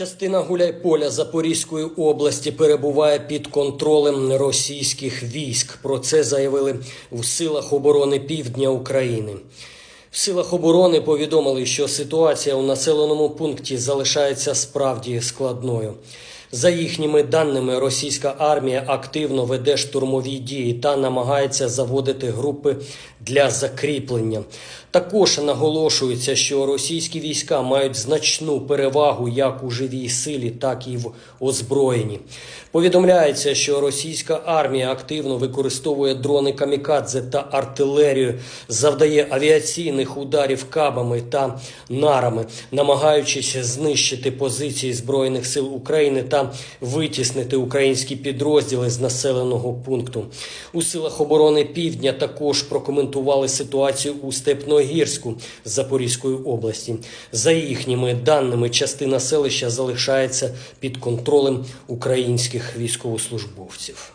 Частина Гуляйполя Запорізької області перебуває під контролем російських військ. Про це заявили в силах оборони Півдня України. В силах оборони повідомили, що ситуація у населеному пункті залишається справді складною. За їхніми даними, російська армія активно веде штурмові дії та намагається заводити групи для закріплення. Також наголошується, що російські війська мають значну перевагу як у живій силі, так і в озброєнні. Повідомляється, що російська армія активно використовує дрони камікадзе та артилерію, завдає авіаційних ударів кабами та нарами, намагаючись знищити позиції збройних сил України та витіснити українські підрозділи з населеного пункту. У силах оборони Півдня також прокоментували ситуацію у Степногірську Запорізької області. За їхніми даними, частина селища залишається під контролем українських військовослужбовців.